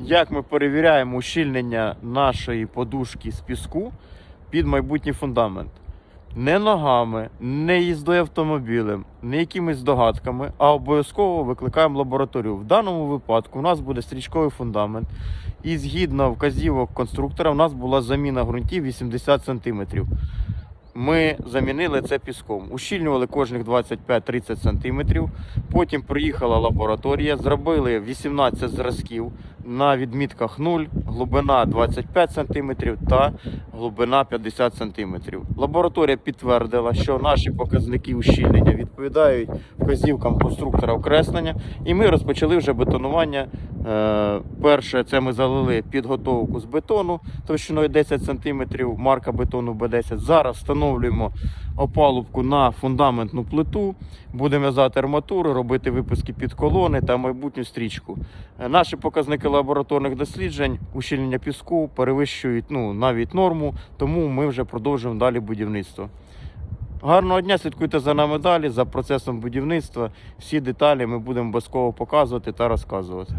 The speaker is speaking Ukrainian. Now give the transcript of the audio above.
як ми перевіряємо ущільнення нашої подушки з піску під майбутній фундамент. Не ногами, не їздою автомобілем, не якимись здогадками, а обов'язково викликаємо лабораторію. В даному випадку у нас буде стрічковий фундамент, і згідно вказівок конструктора, у нас була заміна ґрунтів 80 см. Ми замінили це піском, ущільнювали кожних 25-30 см. Потім приїхала лабораторія, зробили 18 зразків на відмітках 0, глибина 25 см та глибина 50 см. Лабораторія підтвердила, що наші показники ущільнення відповідають вказівкам конструктора окреслення, і ми розпочали вже бетонування. Е, Перше, це ми залили підготовку з бетону товщиною 10 см, марка бетону Б10. Зараз встановлюємо опалубку на фундаментну плиту, будемо в'язати арматуру, робити випуски під колони та майбутню стрічку. Е, Наші показники лабораторних досліджень, ущільнення піску перевищують ну, навіть норму, тому ми вже продовжуємо далі будівництво. Гарного дня, слідкуйте за нами далі, за процесом будівництва. Всі деталі ми будемо обов'язково показувати та розказувати.